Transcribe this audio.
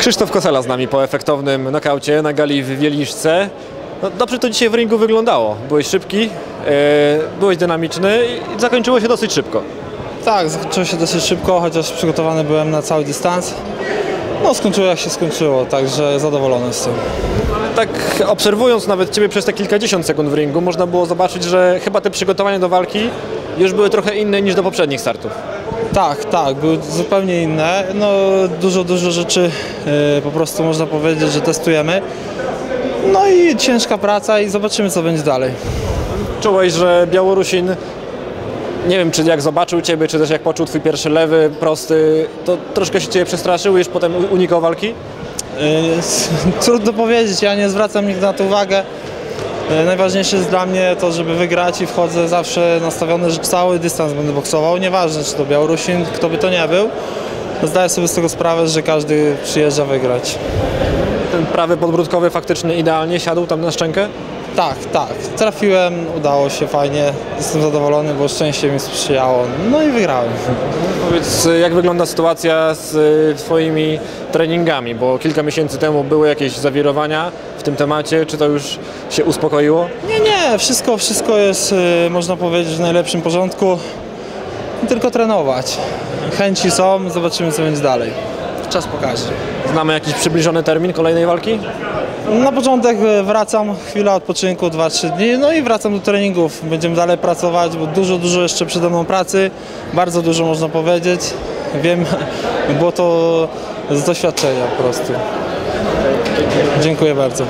Krzysztof Kosela z nami po efektownym nokaucie na gali w Wieliszce. No, dobrze to dzisiaj w ringu wyglądało. Byłeś szybki, e, byłeś dynamiczny i zakończyło się dosyć szybko. Tak, zakończyło się dosyć szybko, chociaż przygotowany byłem na cały dystans. No skończyło jak się skończyło, także zadowolony z tym. Tak obserwując nawet Ciebie przez te kilkadziesiąt sekund w ringu, można było zobaczyć, że chyba te przygotowania do walki już były trochę inne niż do poprzednich startów. Tak, tak, były zupełnie inne. No dużo, dużo rzeczy e, po prostu można powiedzieć, że testujemy. No i ciężka praca i zobaczymy co będzie dalej. Czułeś, że Białorusin, nie wiem czy jak zobaczył Ciebie, czy też jak poczuł Twój pierwszy lewy, prosty, to troszkę się Ciebie przestraszył już potem unikał walki? E, Trudno powiedzieć, ja nie zwracam nigdy na to uwagę. E, Najważniejsze jest dla mnie to, żeby wygrać i wchodzę zawsze nastawiony, że cały dystans będę boksował. Nieważne, czy to Białorusin, kto by to nie był. Zdaję sobie z tego sprawę, że każdy przyjeżdża wygrać. Ten prawy podbródkowy faktycznie idealnie siadł tam na szczękę? Tak, tak. Trafiłem, udało się fajnie. Jestem zadowolony, bo szczęście mi sprzyjało. No i wygrałem. Powiedz, jak wygląda sytuacja z y, Twoimi treningami, bo kilka miesięcy temu były jakieś zawirowania w tym temacie, czy to już się uspokoiło? Nie, nie, wszystko, wszystko jest, y, można powiedzieć, w najlepszym porządku. Tylko trenować. Chęci są, zobaczymy co będzie dalej. Czas pokaże. Znamy jakiś przybliżony termin kolejnej walki? Na początek y, wracam, chwila odpoczynku, 2-3 dni, no i wracam do treningów. Będziemy dalej pracować, bo dużo, dużo jeszcze przede mną pracy, bardzo dużo można powiedzieć. Wiem, było to z doświadczenia po prostu. Dziękuję bardzo.